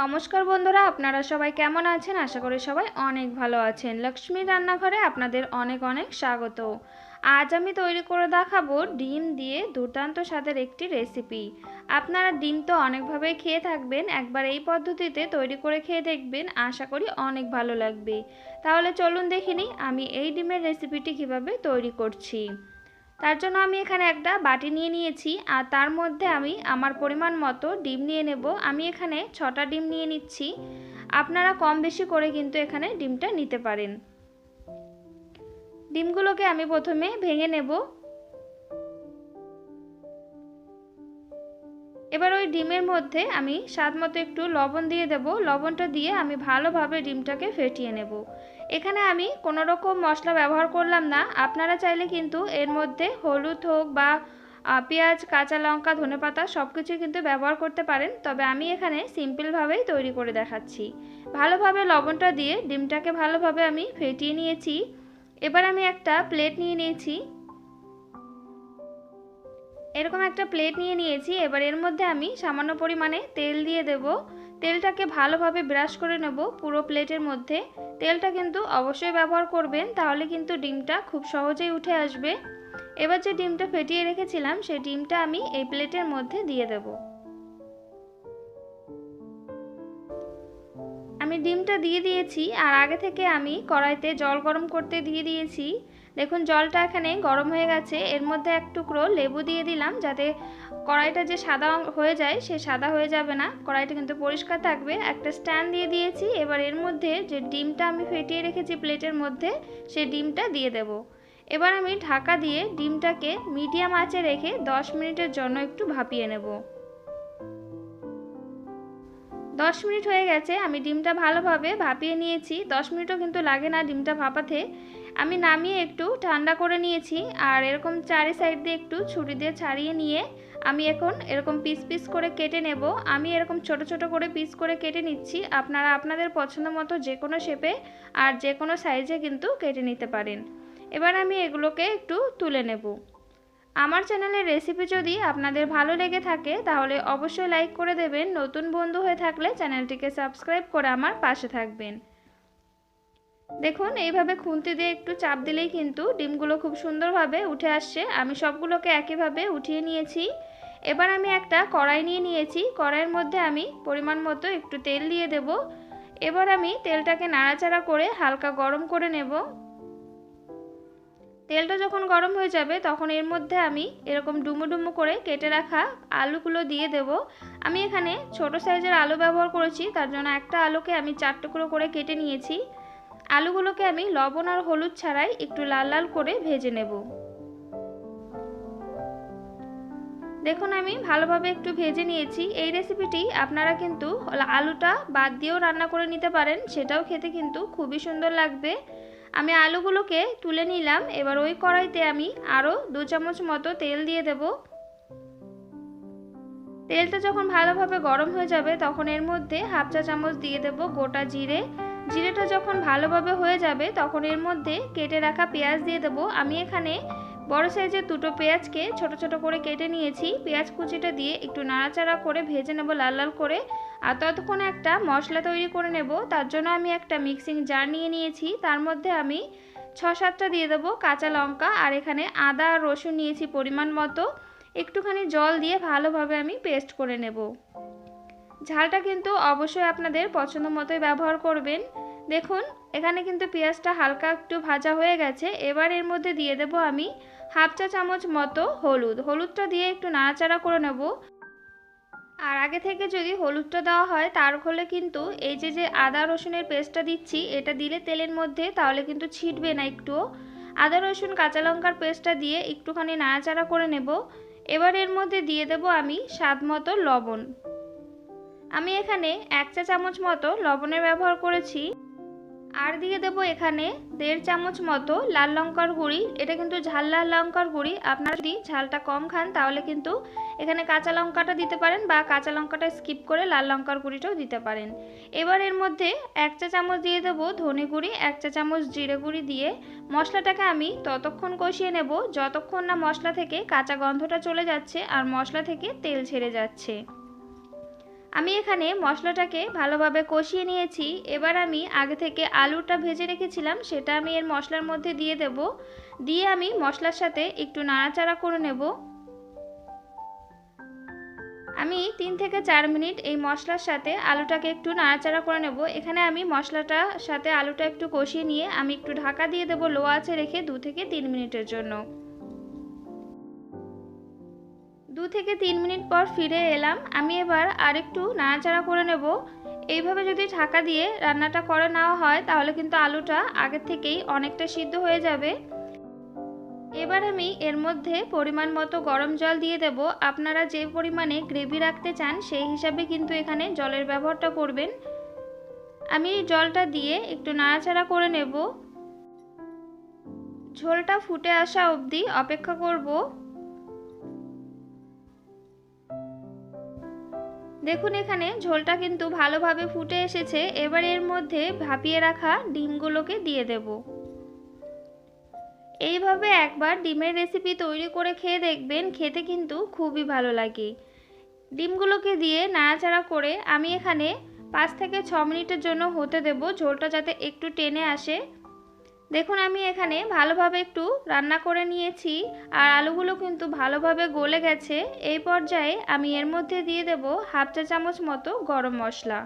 নমস্কার বন্ধুরা, আপনারা সবাই কেমন আছেন? আশা করি সবাই অনেক ভালো আছেন। লক্ষ্মী রান্নাঘরে আপনাদের অনেক অনেক স্বাগত। আজ আমি তৈরি করে দেখাবো ডিম দিয়ে দুর্দান্ত স্বাদের একটি রেসিপি। আপনারা ডিম তো অনেকভাবেই খেয়ে থাকবেন, একবার এই পদ্ধতিতে তৈরি করে খেয়ে দেখবেন, আশা করি অনেক ভালো লাগবে। তাহলে চলুন দেখিনি আমি এই ডিমের রেসিপিটি কীভাবে তৈরি করছি। তার জন্য আমি এখানে একটা বাটি নিয়ে নিয়েছি, আর তার মধ্যে আমি আমার পরিমাণ মতো ডিম নিয়ে নেব। আমি এখানে ছটা ডিম নিয়ে নিচ্ছি। আপনারা কম বেশি করে কিন্তু এখানে ডিমটা নিতে পারেন। ডিমগুলোকে আমি প্রথমে ভেঙে নেব। এবার ওই ডিমের মধ্যে আমি স্বাদ মতো একটু লবণ দিয়ে দেব। লবণটা দিয়ে আমি ভালোভাবে ডিমটাকে ফেটিয়ে নেব। এখানে আমি কোনো রকম মশলা ব্যবহার করলাম না। আপনারা চাইলে কিন্তু এর মধ্যে হলুদ হোক বা পেঁয়াজ, কাঁচা লঙ্কা ধনেপাতা সব কিছুই কিন্তু ব্যবহার করতে পারেন। তবে আমি এখানে সিম্পলভাবেই তৈরি করে দেখাচ্ছি। ভালোভাবে লবণটা দিয়ে ডিমটাকে ভালোভাবে আমি ফেটিয়ে নিয়েছি। এবার আমি একটা প্লেট নিয়ে নিয়েছি। এরকম একটা প্লেট নিয়ে নিয়েছি। এবার এর মধ্যে আমি সামান্য পরিমাণে তেল দিয়ে দেব। তেলটাকে ভালোভাবে ব্রাশ করে নেব পুরো প্লেটের মধ্যে। তেলটা কিন্তু অবশ্যই ব্যবহার করবেন, তাহলে কিন্তু ডিমটা খুব সহজেই উঠে আসবে। এবার যে ডিমটা ফেটিয়ে রেখেছিলাম, সেই ডিমটা আমি এই প্লেটের মধ্যে দিয়ে দেব। আমি ডিমটা দিয়ে দিয়েছি, আর আগে থেকে আমি কড়াইতে জল গরম করতে দিয়ে দিয়েছি। দেখুন, জলটা এখানে গরম হয়ে গেছে। এর মধ্যে এক টুকরো লেবু দিয়ে দিলাম যাতে কড়াইটা যে সাদা হয়ে যায়, সে সাদা হয়ে যাবে না। কড়াইটা কিন্তু পরিষ্কার থাকবে। একটা স্ট্যান্ড দিয়ে দিয়েছি। এবার এর মধ্যে যে ডিমটা আমি ফেটিয়ে রেখেছি প্লেটের মধ্যে সেই ডিমটা দিয়ে দেব। এবার আমি ঢাকা দিয়ে ডিমটাকে মিডিয়াম আঁচে রেখে 10 মিনিটের জন্য একটু ভাপিয়ে নেব। 10 মিনিট হয়ে গেছে, আমি ডিমটা ভালোভাবে ভাপিয়ে নিয়েছি। 10 মিনিটও কিন্তু লাগে না ডিমটা ভাপাতে। আমি নামিয়ে একটু ঠান্ডা করে নিয়েছি আর এরকম চারি সাইড দিয়ে একটু ছুরি দিয়ে ছাড়িয়ে নিয়ে আমি এখন এরকম পিস পিস করে কেটে নেব। আমি এরকম ছোট ছোট করে পিস করে কেটে নিচ্ছি। আপনারা আপনাদের পছন্দ মতো যে কোনো শেপে আর যে কোনো সাইজে কিন্তু কেটে নিতে পারেন। এবার আমি এগুলোকে একটু তুলে নেব। আমার চ্যানেলের রেসিপি যদি আপনাদের ভালো লেগে থাকে, তাহলে অবশ্যই লাইক করে দেবেন। নতুন বন্ধু হয়ে থাকলে চ্যানেলটিকে সাবস্ক্রাইব করে আমার পাশে থাকবেন। দেখুন, এইভাবে খুন্তি দিয়ে একটু চাপ দিলেই কিন্তু ডিমগুলো খুব সুন্দরভাবে উঠে আসছে। আমি সবগুলোকে একইভাবে উঠিয়ে নিয়েছি। এবার আমি একটা কড়াই নিয়ে নিয়েছি। কড়াইয়ের মধ্যে আমি পরিমাণ মতো একটু তেল দিয়ে দেব। এবার আমি তেলটাকে নাড়াচাড়া করে হালকা গরম করে নেব। তেলটা যখন গরম হয়ে যাবে, তখন এর মধ্যে আমি এরকম ডুমো ডুমো করে কেটে রাখা আলুগুলো দিয়ে দেব। আমি এখানে ছোট সাইজের আলু ব্যবহার করেছি, তার জন্য একটা আলুকে আমি চার টুকরো করে কেটে নিয়েছি। আলুগুলোকে আমি লবণ আর হলুদ ছাড়াই একটু লাল লাল করে ভেজে নেব। দেখুন, আমি ভালোভাবে একটু ভেজে নিয়েছি। এই রেসিপিটি আপনারা কিন্তু আলুটা বাদ দিয়েও রান্না করে নিতে পারেন, সেটাও খেতে কিন্তু খুবই সুন্দর লাগবে। আমি আলুগুলোকে তুলে নিলাম। এবার ওই কড়াইতে আমি আরও দু চামচ মতো তেল দিয়ে দেব। তেলটা যখন ভালোভাবে গরম হয়ে যাবে, তখন এর মধ্যে হাফ চা চামচ দিয়ে দেব গোটা জিরে। জিরেটা যখন ভালোভাবে হয়ে যাবে, তখন এর মধ্যে কেটে রাখা পেঁয়াজ দিয়ে দেবো। আমি এখানে বড় সাইজের দুটো পেঁয়াজকে ছোট ছোট করে কেটে নিয়েছি। পেঁয়াজ কুচিটা দিয়ে একটু নাড়াচাড়া করে ভেজে নেব লাল লাল করে। আর ততক্ষণে একটা মশলা তৈরি করে নেব। তার জন্য আমি একটা মিক্সিং জার নিয়ে নিয়েছি। তার মধ্যে আমি ছ সাতটা দিয়ে দেবো কাঁচা লঙ্কা আর এখানে আদা আর রসুন নিয়েছি পরিমাণ মতো। একটুখানি জল দিয়ে ভালোভাবে আমি পেস্ট করে নেব। ঝালটা কিন্তু অবশ্যই আপনাদের পছন্দ মতোই ব্যবহার করবেন। দেখুন, এখানে কিন্তু পেঁয়াজটা হালকা একটু ভাজা হয়ে গেছে। এবার এর মধ্যে দিয়ে দেব আমি হাফ চা চামচ মতো হলুদ। হলুদটা দিয়ে একটু নাড়াচাড়া করে নেব। আর আগে থেকে যদি হলুদটা দেওয়া হয়, তার ফলে কিন্তু এই যে যে আদা রসুনের পেস্টটা দিচ্ছি, এটা দিলে তেলের মধ্যে তাহলে কিন্তু ছিটবে না একটুও। আদা রসুন, কাঁচা লঙ্কার পেস্টটা দিয়ে একটুখানি নাড়াচাড়া করে নেব। এবার এর মধ্যে দিয়ে দেব আমি স্বাদ মতো লবণ। আমি এখানে এক চা চামচ মতো লবণের ব্যবহার করেছি। আর দিয়ে দেবো এখানে দেড় চামচ মতো লাল লঙ্কার গুঁড়ি। এটা কিন্তু ঝাল লাল লঙ্কার গুঁড়ি। আপনারা যদি ঝালটা কম খান, তাহলে কিন্তু এখানে কাঁচা লঙ্কাটা দিতে পারেন বা কাঁচা লঙ্কাটা স্কিপ করে লাল লঙ্কার গুঁড়িটাও দিতে পারেন। এবার এর মধ্যে এক চা চামচ দিয়ে দেবো ধনে গুঁড়ি, এক চা চামচ জিরে গুঁড়ি দিয়ে। মশলাটাকে আমি ততক্ষণ কষিয়ে নেব। যতক্ষণ না মশলা থেকে কাঁচা গন্ধটা চলে যাচ্ছে আর মশলা থেকে তেল ছেড়ে যাচ্ছে। আমি এখানে মশলাটাকে ভালোভাবে কষিয়ে নিয়েছি। এবার আমি আগে থেকে আলুটা ভেজে রেখেছিলাম, সেটা আমি এর মশলার মধ্যে দিয়ে দেব। দিয়ে আমি মশলার সাথে একটু নাড়াচাড়া করে নেব। আমি তিন থেকে চার মিনিট এই মশলার সাথে আলুটাকে একটু নাড়াচাড়া করে নেব। এখানে আমি মশলাটার সাথে আলুটা একটু কষিয়ে নিয়ে আমি একটু ঢাকা দিয়ে দেবো, লো আছে রেখে দু থেকে তিন মিনিটের জন্য। থেকে তিন মিনিট পর ফিরে এলাম। আমি এবার আরেকটু নাড়াচাড়া করে নেব। এইভাবে যদি ঢাকা দিয়ে রান্নাটা করে নেওয়া হয়, তাহলে কিন্তু আলুটা আগের থেকেই অনেকটা সিদ্ধ হয়ে যাবে। এবার আমি এর মধ্যে পরিমাণ মতো গরম জল দিয়ে দেব। আপনারা যে পরিমাণে গ্রেভি রাখতে চান, সেই হিসাবে কিন্তু এখানে জলের ব্যবহারটা করবেন। আমি জলটা দিয়ে একটু নাড়াচাড়া করে নেব। ঝোলটা ফুটে আসা অবধি অপেক্ষা করব। দেখুন এখানে ঝোলটা কিন্তু ভালোভাবে ফুটে এসেছে। এবার এর মধ্যে ভাপিয়ে রাখা ডিমগুলোকে দিয়ে দেব। এইভাবে একবার ডিমের রেসিপি তৈরি করে খেয়ে দেখবেন, খেতে কিন্তু খুবই ভালো লাগে। ডিমগুলোকে দিয়ে নাড়াচাড়া করে আমি এখানে পাঁচ থেকে ছ মিনিটের জন্য হতে দেব। ঝোলটা যাতে একটু টেনে আসে। দেখুন, আমি এখানে ভালোভাবে একটু রান্না করে নিয়েছি আর আলুগুলো কিন্তু ভালোভাবে গলে গেছে। এই পর্যায়ে আমি এর মধ্যে দিয়ে দেব হাফ চা চামচ মতো গরম মশলা।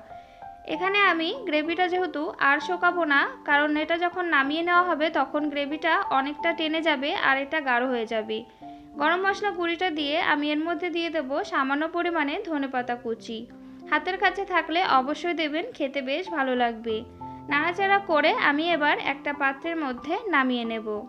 এখানে আমি গ্রেভিটা যেহেতু আর শোকাবো না, কারণ এটা যখন নামিয়ে নেওয়া হবে তখন গ্রেভিটা অনেকটা টেনে যাবে আর এটা গাঢ় হয়ে যাবে। গরম মশলা গুঁড়িটা দিয়ে আমি এর মধ্যে দিয়ে দেব সামান্য পরিমাণে ধনেপাতা কুচি। হাতের কাছে থাকলে অবশ্যই দেবেন, খেতে বেশ ভালো লাগবে। নাড়াচাড়া করে আমি এবার একটা পাত্রের মধ্যে নামিয়ে নেব।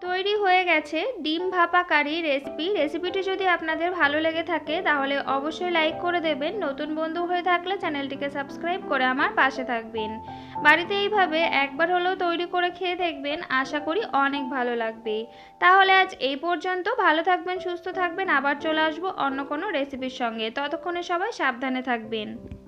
তৈরি হয়ে গেছে ডিম ভাপা কারি রেসিপি। রেসিপিটি যদি আপনাদের ভালো লেগে থাকে, তাহলে অবশ্যই লাইক করে দেবেন। নতুন বন্ধু হয়ে থাকলে চ্যানেলটিকে সাবস্ক্রাইব করে আমার পাশে থাকবেন। বাড়িতে এইভাবে একবার হলেও তৈরি করে খেয়ে দেখবেন, আশা করি অনেক ভালো লাগবে। তাহলে আজ এই পর্যন্ত। ভালো থাকবেন, সুস্থ থাকবেন। আবার চলে আসব অন্য কোনো রেসিপির সঙ্গে। ততক্ষণে সবাই সাবধানে থাকবেন।